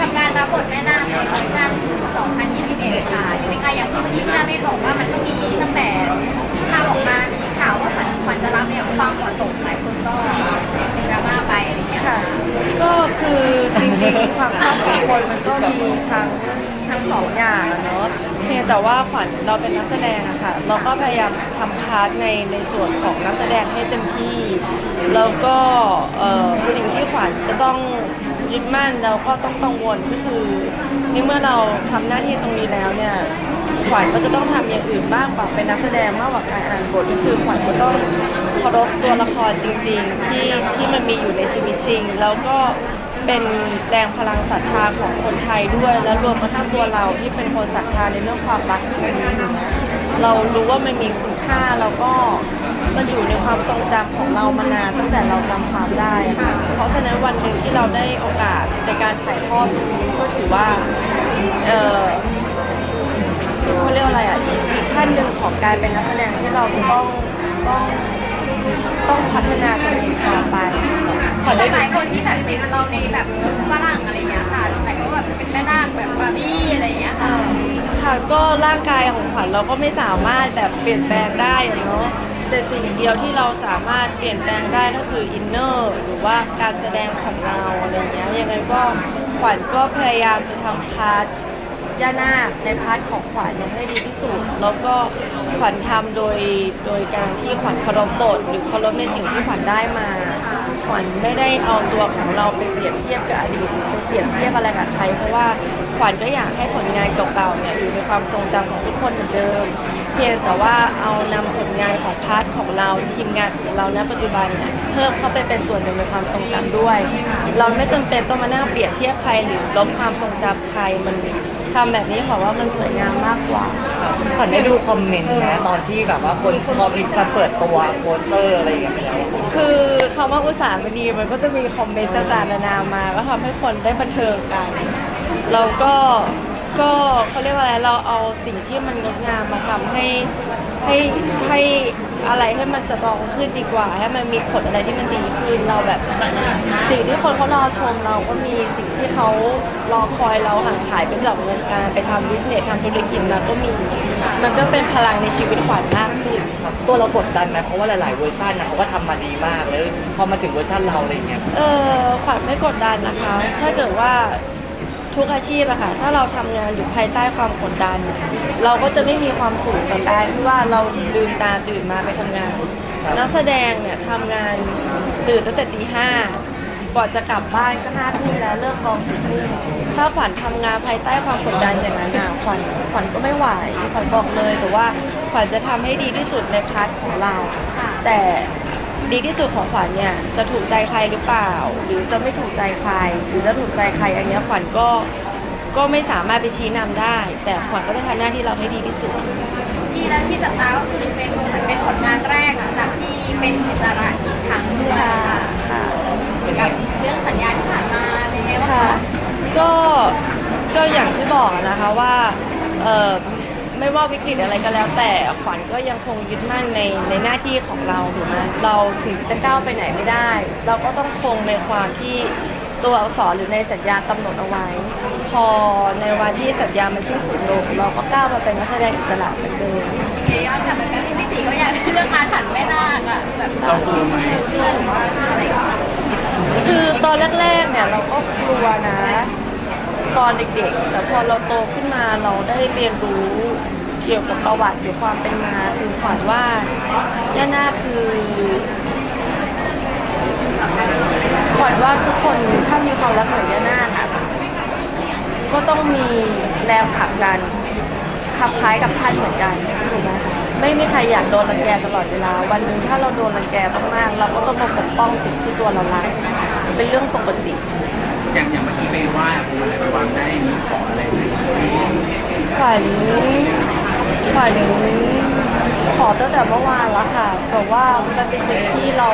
กับการรับบทแม่นาคในเวอร์ชัน 2021 ค่ะจริงๆอะอย่างที่เมื่อกี้พี่นาไม่บอกว่ามันก็มีตั้งแต่ที่ข่าวออกมา มีข่าวว่าขวัญขวัญจะรับเนี่ยความเหมาะสมหลายคนก็เป็นดราม่าไปอะไรเงี้ยค่ะ ก็คือจริงๆความชอบของคนมันก็มีทั้งทั้งสองอย่างอะเนาะเพียงแต่ว่าขวัญเราเป็นนักแสดงอะค่ะ เราก็พยายามทำพาร์ทในในส่วนของนักแสดงให้เต็มที่ แล้วก็เอ่อสิ่งที่ขวัญจะต้อง ยึดมั่นแล้วก็ต้องกังวลก็คือในเมื่อเราทำหน้าที่ตรงนี้แล้วเนี่ยขวัญก็จะต้องทำอย่างอื่นมากกว่าเป็นนักแสดงมากกว่าการอ่านบทก็คือขวัญก็ต้องเคารพตัวละครจริง ๆ ที่ที่มันมีอยู่ในชีวิตจริง แล้วก็เป็นแรงพลังศรัทธาของคนไทยด้วย และรวมกระทั่งตัวเราที่เป็นคนศรัทธาในเรื่องความรักตรงนี้อยู่นะเรารู้ว่ามันมีคุณค่าแล้วก็ ความทรงจำของเรามานานตั้งแต่เราจำความได้ค่ะเพราะฉะนั้นวันหนึ่งที่เราได้โอกาสในการถ่ายทอดตรงนี้ก็ถือว่า เออเขาเรียกว่าอะไรอะอีกอีกขั้นหนึ่งของการเป็นนักแสดงที่เราจะต้องต้องต้องพัฒนาตัวเองต่อไปขวัญหลายคนที่แบบติดเราในแบบฝรั่งอะไรอย่างเงี้ยค่ะแต่ก็แบบเป็นแม่นาคแบบบาร์บี้อะไรอย่างเงี้ยค่ะ ค่ะก็ร่างกายของขวัญเราก็ไม่สามารถแบบเปลี่ยนแปลงได้อะเนาะ แต่สิ่งเดียวที่เราสามารถเปลี่ยนแปลงได้ก็คืออินเนอร์หรือว่าการแสดงของเราอะไรเงี้ยยังไงก็ขวัญก็พยายามจะทำพาร์ทย่านาคในพาร์ทของขวัญเนี่ยให้ดีที่สุด แล้วก็ขวัญทำโดยโดยการที่ขวัญเคารพบทหรือเคารพในสิ่งที่ขวัญได้มา ขวัญไม่ได้เอาตัวของเราไปเปรียบเทียบกับอดีตไปเปรียบเทียบอะไรกับใครเพราะว่าขวัญก็อยากให้ผลงานเก่าๆเนี่ยอยู่ในความทรงจำของทุกคนเหมือนเดิม เพียงแต่ว่าเอานำผลงานของพาร์ทของเราทีมงานของเราณปัจจุบันเนี่ยเพิ่มเข้าไปเป็นส่วนหนึ่งในความทรงจำด้วย เราไม่จำเป็นต้องมานั่งเปรียบเทียบใครหรือลบความทรงจำใครมันทำแบบนี้เพราะว่ามันสวยงามมากกว่าก่อนได้ดูคอมเมนต์นะตอนที่แบบว่าคนพอมีการเปิดตัวโปสเตอร์อะไรอย่างเงี้ยไปแล้วคือคำว่าอุตสาหมณีมันก็จะมีคอมเมนต์ต่างๆนานามา ก็ทำให้คนได้บันเทิงกัน เราก็ ก็เขาเรียกว่าอะไรเราเอาสิ่งที่มันงดงามมาทำให้ให้ให้อะไรให้มันสตรองขึ้นดีกว่า ให้มันมีผลอะไรที่มันดีขึ้นเราแบบ สิ่งที่คนเขารอชมเราก็มีสิ่งที่เขารอคอยเราห่างหายไปจากวงการไปทำบิสเนสทำธุรกิจมาก็มีมันก็เป็นพลังในชีวิตขวัญมากขึ้นครับตัวเรากดดันไหมเพราะว่าหลาย ๆ เวอร์ชันนะเขาก็ทำมาดีมากแล้วพอมาถึงเวอร์ชันเราอะไรเงี้ย เออขวัญไม่กดดันนะคะ ถ้าเกิดว่า ทุกอาชีพอะค่ะ ถ้าเราทำงานอยู่ภายใต้ความกดดัน เราก็จะไม่มีความสุขกับการที่ว่าเราลืมตาตื่นมาไปทำงานครับนักแสดงเนี่ยทำงานตื่นตั้งแต่ตีห้ากว่าจะกลับบ้านก็ห้าทุ่มแล้วเลิกกองสี่ทุ่มถ้าขวัญทำงานภายใต้ความกดดันอย่างนั้นอะขวัญขวัญก็ไม่ไหวขวัญบอกเลยแต่ว่าขวัญจะทำให้ดีที่สุดในพาร์ทของเรา แต่ ดีที่สุดของขวัญเนี่ยจะถูกใจใครหรือเปล่า หรือจะไม่ถูกใจใคร หรือจะถูกใจใครอันเนี้ยขวัญก็ก็ไม่สามารถไปชี้นำได้ แต่ขวัญก็จะทำหน้าที่เราให้ดีที่สุดที่แล้วที่จับตาก็คือเป็นเหมือนเป็นผลงานแรกหลังจากที่เป็นอิสระอีกครั้งด้วยค่ะค่ะค่ะกับเรื่องสัญญาที่ผ่านมาเป็นไงบ้างค่ะคะก็ก็อย่างที่บอกนะคะว่าเออ ไม่ว่าวิกฤตอะไรก็แล้ว แต่ขวัญก็ยังคงยึดมั่นในในหน้าที่ของเราถูกไหมเราถึงจะก้าวไปไหนไม่ได้ เราก็ต้องคงในความที่ตัวอักษรหรือในสัญญากำหนดเอาไว้ พอในวันที่สัญญามันสิ้นสุดลงเราก็ก้าวมาเป็นนักแสดงอิสระเหมือนเดิมเดี๋ยวย้อนกลับไปแป๊บนึงพี่ตีก็อยากได้เรื่องอาถรรพ์แม่นาคอะแบบเราเชื่อหรือว่าอะไรก็คือตอนแรกๆเนี่ยเราก็กลัวนะ ตอนเด็กๆ แต่พอเราโตขึ้นมาเราได้เรียนรู้เกี่ยวกับประวัติหรือความเป็นมาคือขวัญว่าย่านาคคือขวัญว่าทุกคนถ้ามีความรักเหมือนย่านาคอะก็ต้องมีแรงผลักดันขับคล้ายกับท่านเหมือนกันถูกไหมไม่มีใครอยากโดนรังแกตลอดเวลา วันหนึ่งถ้าเราโดนรังแกมากๆเราก็ต้องมาปกป้องสิ่งที่ตัวเรารักเป็นเรื่องปกติ อย่างอย่างเมื่อกี้ไปไหว้อะไรไปวางได้มีขออะไรไหมขวัญขวัญขอตั้งแต่เมื่อวานแล้วค่ะแต่ว่ามันเป็นสิ่งที่เรา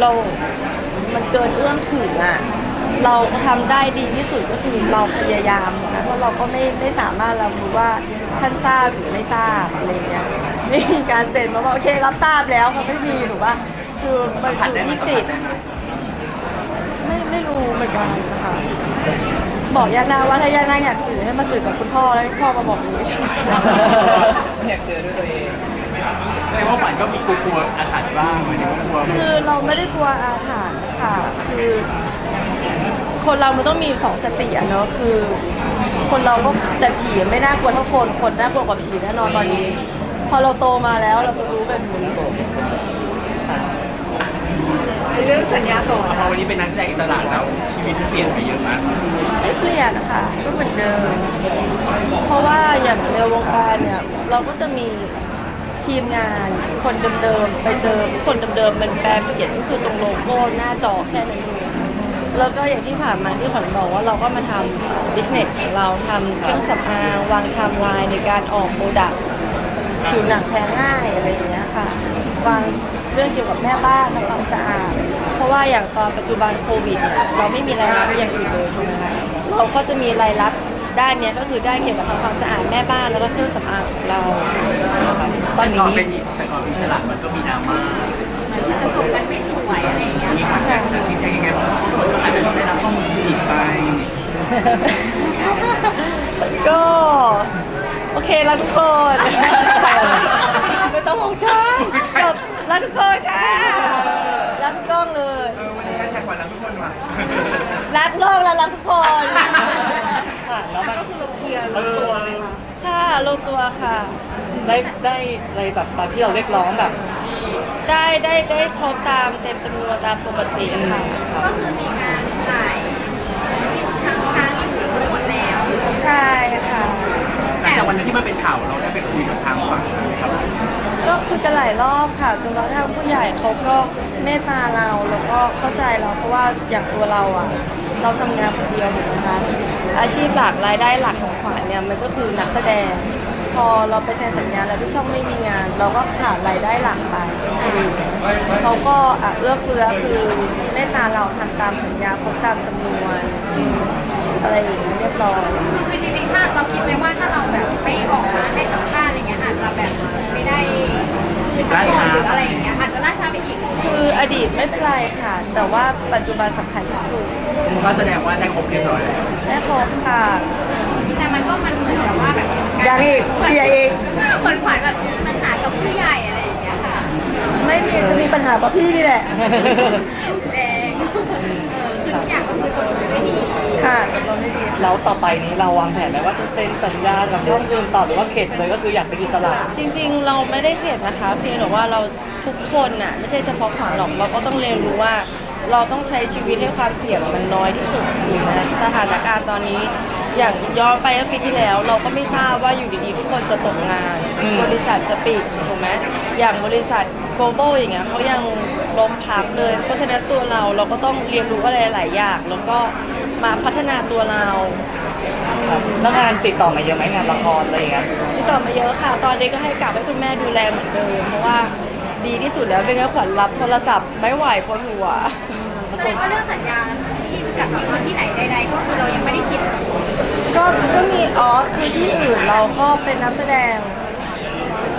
เรามันเกินเอื้อมถึงอะ เราทำได้ดีที่สุดก็คือเราพยายามนะเพราะเราก็ไม่ไม่สามารถเรารู้ว่าท่านทราบหรือไม่ทราบอะไรเงี้ยไม่มีการเซ็นมาว่าโอเครับทราบแล้วเขาไม่มีหรือว่าคือมันอยู่ที่จิตไม่ไม่รู้ เหมือนกันกันนะคะบอกย่านาว่าถ้าย่านาอยากสื่อให้มาสื่อกับคุณพ่อแล้วพ่อมาบอกหนูอยากเจอด้วยตัวเองแสดงว่าฝันก็มีกลัวๆอาถรรพ์บ้างหมายถึงว่ากลัวคือเราไม่ได้กลัวอาถรรพ์ค่ะ คือคนเรามันต้องมีสองสติอะเนาะคือ คนเราก็แต่ผีไม่น่ากลัวเท่าคนคนน่ากลัวกว่าผีแน่นอนตอนนี้ พอเราโตมาแล้วเราจะรู้แบบนี้ เรื่องสัญญาต่อพอวันนี้เป็นนักแสดงอิสระแล้วชีวิตเปลี่ยนไปเยอะมากไม่เปลี่ยนค่ะ ก็เหมือนเดิม เพราะว่าอย่างในวงการเนี่ยเราก็จะมีทีมงานคนเดิมๆไปเจอคนเดิมๆมันแปลเปลี่ยนก็คือตรงโลโก้หน้าจอแค่นั้นเองแล้วก็อย่างที่ผ่านมาที่ขวัญบอกว่าเราก็มาทำบิสเนสของเราทำเครื่องสำอางวางไทม์ไลน์ในการออกโปรดักต์ผิวหนังแพ้ง่ายอะไรอย่างเงี้ย ค่ะ วางเรื่องเกี่ยวกับแม่บ้านทำความสะอาด เพราะว่าอย่างตอนปัจจุบันโควิดเนี่ยเราไม่มีรายรับอย่างอื่นเลยถูกไหมคะเราก็จะมีรายรับด้านเนี้ยก็คือด้านเกี่ยวกับทำความสะอาดแม่บ้านแล้วก็เครื่องสำอางของเราตอนก่อนนี้เป็นอิสแต่ก่อนเป็นอิสระมันก็มีดราม่ามันจะจบกันไม่สวยอะไรอย่างเงี้ยมีความแตกต่างที่แท้ยังไงเพราะว่าคนก็อาจจะได้รับข้อมูลที่ผิดไป ก็ โอเคแล้วทุกคน ไม่ต้องห่วงฉันจ บแล้วทุกคนค่ะรักทุกกล้องเลย เออวันนี้แท็กวันแล้วทุกคนว่ะ รักโลกและรักทุกคน ค่ะแล้วมันก็คือเราเคลียร์เออค่ะลงตัวค่ะ ได้ได้อะไรแบบตามที่เราเรียกร้องแบบที่ได้ได้ได้ครบตามเต็มจำนวนตามปกติค่ะ ก็คือมีการจ่ายทางทางที่ถูกหมดแล้ว ใช่ค่ะ หลังจากวันนั้นที่มันเป็นข่าวเราได้ไปคุยกับทางฝั่งครับ ก็คุยกันหลายรอบค่ะจนกระทั่งผู้ใหญ่เขาก็เมตตาเราแล้วก็เข้าใจเราเพราะว่าอย่างตัวเราอะเราทำงานคนเดียวถูกไหมคะอาชีพหลักรายได้หลักของขวัญเนี่ยมันก็คือนักแสดง พอเราไปเซ็นสัญญาแล้วที่ช่องไม่มีงาน เราก็ขาดรายได้หลักไปเขาก็อะเอื้อเฟื้อคือเมตตาเราทำตามสัญญาครบตามจำนวนอะไรอย่างเงี้ยเรียบร้อย คือคือจริงๆถ้าเราคิดไหมว่าถ้าเราแบบไม่ออกมาให้สัมภาษณ์อะไรเงี้ยอาจจะแบบไม่ได้ คือทั้งหมดหรืออะไรอย่างเงี้ยอาจจะล่าช้าไปอีก คืออดีตไม่เป็นไรค่ะ แต่ว่าปัจจุบันสำคัญที่สุดก็แสดงว่าได้ครบเรียบร้อยแล้วแม่ครบค่ะ แต่มันก็มันเหมือนกับว่าแบบยังอีกเคลียร์อีก เหมือนขวัญแบบมีปัญหากับผู้ใหญ่อะไรอย่างเงี้ยค่ะ ไม่มีจะมีปัญหาเพราะพี่นี่แหละ แรงเออคือทุกอย่างก็คือจบไปด้วยดี ค่ะจบลงได้ดีค่ะแล้วต่อไปนี้เราวางแผนไหมว่าจะเซ็นสัญญากับช่องอื่นต่อหรือว่าเข็ดเลยก็คืออยากเป็นอิสระจริง ๆ เราไม่ได้เข็ดนะคะ เพียงแต่ว่าเราทุกคนน่ะไม่ใช่เฉพาะขวัญหรอกเราก็ต้องเรียนรู้ว่า เราต้องใช้ชีวิตให้ความเสี่ยงมันน้อยที่สุดถูกไหมสถานการณ์ตอนนี้ อย่างย้อนไปเมื่อปีที่แล้ว เราก็ไม่ทราบว่าอยู่ดีๆทุกคนจะตกงานอืมบริษัทจะปิดถูกไหมอย่างบริษัท global อย่างเงี้ยเขายังล้มพับเลย เพราะฉะนั้นตัวเราเราก็ต้องเรียนรู้อะไรหลายๆอย่างแล้วก็ มาพัฒนาตัวเราครับแล้วงานติดต่อมาเยอะไหมงานละครอะไรอย่างเงี้ยติดต่อมาเยอะค่ะ ตอนนี้ก็ให้กลับให้คุณแม่ดูแลเหมือนเดิม เพราะว่าดีที่สุดแล้วเป็นไงขวัญรับโทรศัพท์ไม่ไหวปวดหัว แสดงว่าเรื่องสัญญาที่กับที่คนที่ไหนใดๆก็คือเรายังไม่ได้คิดถึงตรงนี้ก็ก็มีออสคือที่อื่นเราก็เป็นนักแสดง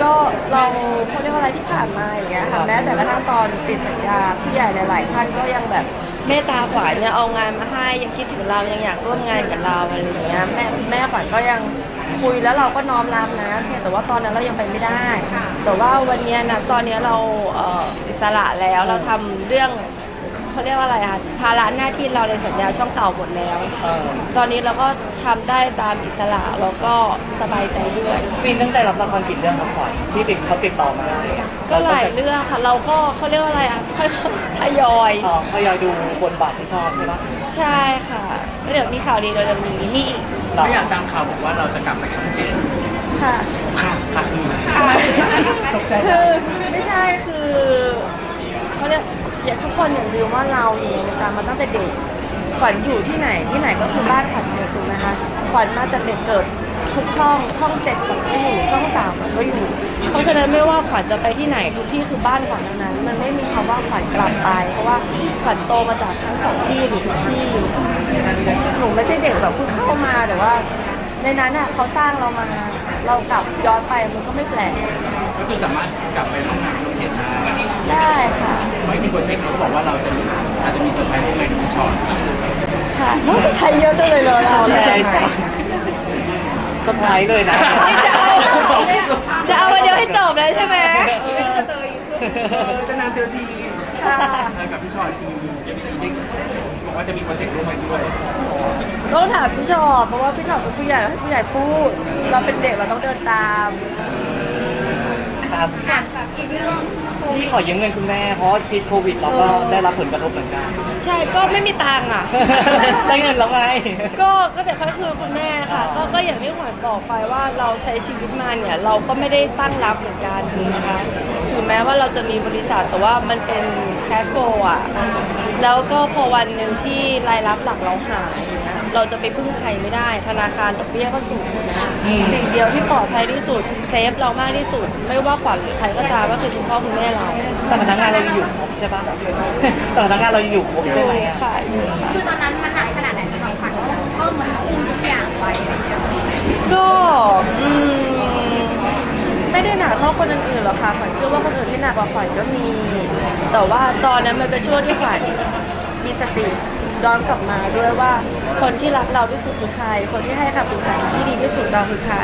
ก็เราเขาเรียกว่าอะไรที่ผ่านมาอย่างเงี้ยค่ะแม้แต่กระทั่งตอนติดสัญญาผู้ใหญ่หลาย ๆ ท่านก็ยังแบบ เมตตาขวัญเนี่ยเอางานมาให้ยังคิดถึงเรายังอยากร่วมงานกับเราอะไรอย่างเงี้ยแม่แม่ขวัญก็ยังคุยแล้วเราก็น้อมรับนะเพียงแต่ว่าตอนนั้นเรายังไปไม่ได้ แต่ว่าวันเนี้ยนะตอนเนี้ยเราเอ่ออิสระแล้วเราทำเรื่อง เขาเรียกว่าอะไรคะภาระหน้าที่เราในสัญญาช่องเก่าหมดแล้วเออตอนนี้เราก็ทำได้ตามอิสระแล้วก็สบายใจด้วย ปีนตั้งใจรับละครกี่เรื่องครับขวัญที่ติดเขาติดต่อมาอะไรเงี้ยก็หลายเรื่องค่ะเราก็เขาเรียกว่าอะไรอะค่อยๆทยอย อ๋อทยอยดูบทบาทที่ชอบใช่ปะใช่ค่ะแล้วเดี๋ยวมีข่าวดีเราจะมีนี่อีกเราไม่อยากตามข่าวบอกว่าเราจะกลับไปช่องเจ็ดค่ะ ค่ะค่ะคือตกใจคือไม่ใช่คือเขาเรียก อย่าทุกคนอย่าลืมว่าเราอยู่ในวงการมาตั้งแต่เด็กขวัญอยู่ที่ไหนที่ไหนก็คือบ้านขวัญหมดถูกไหมคะขวัญมาจากเด็กเกิดทุกช่องช่องเจ็ดขวัญก็อยู่ช่องสามขวัญก็อยู่ เพราะฉะนั้นไม่ว่าขวัญจะไปที่ไหนทุกที่คือบ้านขวัญทั้งนั้น มันไม่มีคำว่าขวัญกลับไป เพราะว่าขวัญโตมาจากทั้งสองที่หรือทุกที่หนูไม่ใช่เด็กแบบเพิ่งเข้ามาแต่ว่า ในนั้นอะเขาสร้างเรามาเรากลับย้อนไปมันก็ไม่แปลกก็คือสามารถกลับไปร่วมงานช่องเจ็ดได้ ได้ค่ะ ไม่มีโปรเจกต์เขาบอกว่าเราจะอาจจะมีเซอร์ไพรส์ให้เลยทุกช็อตคค่ะน้องสะพายเยอะจังเลยเหรอเราใช่สบายเลยนะจะเอาจะเอาวันเดียวให้จบเลยใช่ไหมจะนานเจอทีค่ะกับพี่ชอยทีบอกว่าจะมีโปรเจกต์ร่วมกันด้วยต้องถามพี่ชอบเพราะว่าพี่ชอบเป็นผู้ใหญ่ให้ผู้ใหญ่พูด เราเป็นเด็กเราต้องเดินตาม ครับ อะกับอีกเรื่องโควิที่ดขอยืมเงินคุณแม่เพราะพิษโควิดเราก็ได้รับผลกระทบเหมือนกัน ใช่ก็ไม่มีตังค์อะ ได้เงินแล้วไง ก็ก็เดี๋ยวค่อยคืนคุณแม่ค่ะ ก็ก็อย่างที่ขวัญบอกไปว่าเราใช้ชีวิตมาเนี่ย เราก็ไม่ได้ตั้งรับเหมือนกันนะคะถึงแม้ว่าเราจะมีบริษัทแต่ว่ามันเป็นแคชโฟอะ แล้วก็พอวันหนึ่งที่รายรับหลักเราหายอย่าง เงี้ยเราจะไปพึ่งใครไม่ได้ ธนาคารดอกเบี้ยก็สูงนะอืม สิ่งเดียวที่ปลอดภัยที่สุด เซฟเรามากที่สุด ไม่ว่าขวัญหรือใครก็ตามก็คือคุณพ่อคุณแม่เราแต่พนักงานเรายังอยู่ครบใช่ปะแต่พนักงานเรายังอยู่ครบใช่ไหมอะค่ะอยู่ค่ะ คือตอนนั้นมันหนักขนาดไหนสำหรับขวัญว่าก็เหมือนอุ้มทุกอย่างไว้อะไรอย่างเงี้ยก็อืมไม่ได้หนักเท่าคนอื่นๆหรอกค่ะขวัญเชื่อว่าคนอื่นที่หนักกว่าขวัญก็มี แต่ว่าตอนนั้นมันเป็นช่วงที่ขวัญมีสติ ย้อนกลับมาด้วยว่าคนที่รักเราที่สุดคือใคร คนที่ให้คำปรึกษาที่ดีที่สุดเราคือใคร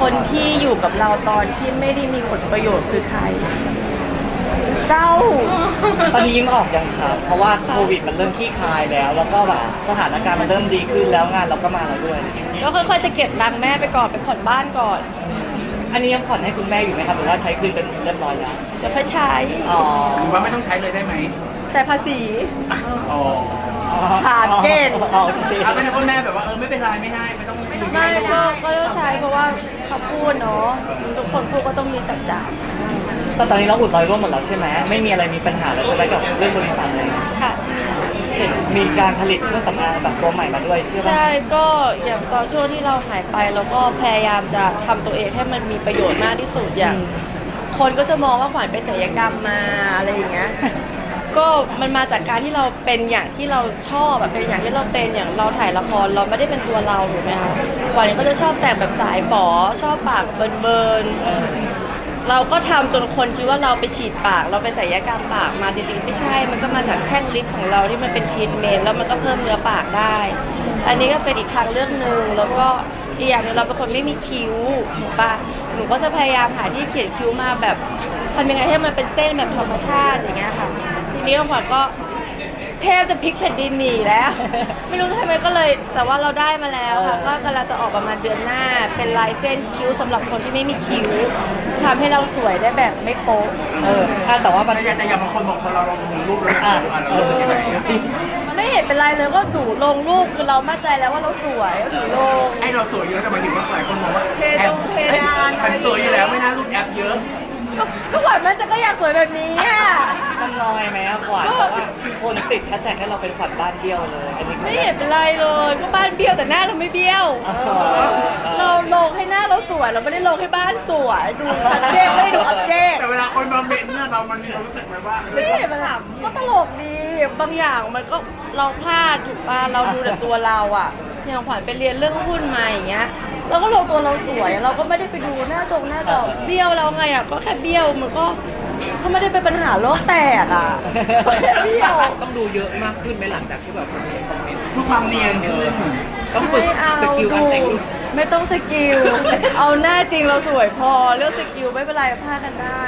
คนที่อยู่กับเราตอนที่ไม่ได้มีผลประโยชน์คือใครเศร้า ตอนนี้ยิ้มออกยังครับ เพราะว่าโควิดมันเริ่มขี้คายแล้ว แล้วก็แบบสถานการณ์มันเริ่มดีขึ้นแล้วงานเราก็มาแล้วด้วย ก็ค่อยๆจะเก็บตังค์แม่ไปก่อนไปผ่อนบ้านก่อน อันนี้ยังผ่อนให้คุณแม่อยู่ไหมครับหรือว่าใช้คืนเป็นเรียบร้อยแล้ว เดี๋ยวค่อยใช้อ๋อหรือว่าไม่ต้องใช้เลยได้ไหมจ่ายภาษี อ๋อ ถามเจนอ๋อโอเคเอาไม่ใช่พ่อแม่แบบว่าเออไม่เป็นไรไม่ให้ไม่ต้องไม่ต้องไม่ก็ก็ต้องใช้เพราะว่าเขาพูดเนาะทุกคนพูดก็ต้องมีสัจจะแต่ตอนนี้เราอุดรอยร่วมหมดแล้วใช่ไหมไม่มีอะไรมีปัญหาแล้วใช่ไหมกับเรื่องบริษัทเลยค่ะ เห็นมีการผลิตเครื่องสำอางแบบตัวใหม่มาด้วยใช่ไหมใช่ก็อย่างตอนช่วงที่เราหายไปเราก็พยายามจะทำตัวเองให้มันมีประโยชน์มากที่สุดอย่าง คนก็จะมองว่าขวัญไปศัลยกรรมมาอะไรอย่างเงี้ย ก็มันมาจากการที่เราเป็นอย่างที่เราชอบแบบเป็นอย่างที่เราเป็นอย่างเราถ่ายละครเราไม่ได้เป็นตัวเราถูกไหมคะขวัญก็จะชอบแต่งแบบสายฝอชอบปากเบิร์นๆเราก็ทำจนคนคิดว่าเราไปฉีดปาก เราไปศัลยกรรมปากมาจริงๆไม่ใช่ มันก็มาจากแท่งลิปของเราที่มันเป็นทรีทเมนต์แล้วมันก็เพิ่มเนื้อปากได้ อันนี้ก็เป็นอีกทางเรื่องหนึ่งแล้วก็อีกอย่างหนึงเราเป็นคนไม่มีคิ้วถูกปะหนูก็จะพยายามหาที่เขียนคิ้วมาแบบทำยังไงให้มันเป็นเส้นแบบธรรมชาติอย่างเงี้ยค่ะ นี้ขวัญก็แทบจะพลิกแผ่นดินหนีแล้ว ไม่รู้ทำไมก็เลย แต่ว่าเราได้มาแล้วค่ะ ก็กำลังจะออกประมาณเดือนหน้า เป็นลายเส้นคิ้วสำหรับคนที่ไม่มีคิ้วทำให้เราสวยได้แบบไม่โป๊ะ เอออะแต่ว่ามันแต่แต่อย่างบางคนบอกพอเราลองดูรูปแล้วอะเรารู้สึกยังไงไม่เห็นเป็นไรเลยก็หนูลงรูปคือเรามั่นใจแล้วว่าเราสวยก็ถือลง ไอเราสวยเยอะแต่หมายถึงว่าหลายคนมองว่าเพดงเพดาน มันสวยอยู่แล้วไม่น่ารูปแอปเยอะ ก็ก็หวานมันจะก็อยากสวยแบบนี้อะ มันลอยไหมอะขวัญเพราะว่าคนติดแฮชแท็กให้เราเป็นขวัญบ้านเบี้ยวเลย อันนี้คือไม่เห็นเป็นไรเลย ก็บ้านเบี้ยวแต่หน้าเราไม่เบี้ยวอ๋อเราลงให้หน้าเราสวย เราไม่ได้ลงให้บ้านสวย ดูสัจเจกไม่ได้ดูอับเจกแต่เวลาคนมาเมนเนี่ยเรามันมีความรู้สึกไหมว่าไม่เห็นมันถามก็ตลกดี บางอย่างมันก็เราพลาดถูกป่ะ เราดูแต่ตัวเราอะอย่างขวัญไปเรียนเรื่องหุ้นมาอย่างเงี้ย เราก็ลงตัวเราสวย เราก็ไม่ได้ไปดูหน้าจงหน้าจอเบี้ยวเราไงอะก็แค่เบี้ยวมันก็ก็ไม่ได้เป็นปัญหาโลกแตกอะก็แค่เบี้ยวต้องดูเยอะมากขึ้นไหมหลังจากที่แบบคนมีคอมเมนต์ดูความเนียนขึ้นต้องฝึกไม่เอาสกิลการแต่งรูปไม่ต้องสกิล เอาหน้าจริงเราสวยพอเรื่องสกิลไม่เป็นไรพลาดกันได้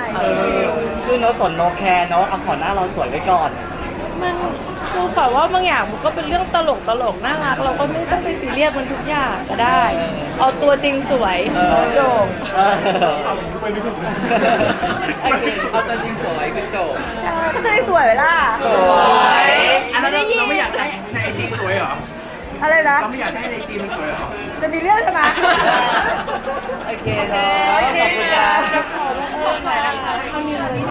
ชิวคือโนตสนโนแคร์เนาะเอาขอหน้าเราสวยไว้ก่อนๆมัน คือแบบว่าบางอย่างมันก็เป็นเรื่องตลกตลกน่ารัก เราก็ไม่ต้องไปซีเรียสมันทุกอย่างก็ได้ เอาตัวจริงสวยเออจบเออไปไม่ถูกโอเคเอาตัวจริงสวยคือจบใช่ก็จะได้สวยไหมล่ะสวยอันนั้นเราเราไม่อยากได้ในไอจีสวยเหรออะไรนะเราไม่อยากได้ในไอจีมันสวยเหรอจะมีเรื่องใช่ไหมโอเคเนาะขอบคุณนะขอบคุณค่ะ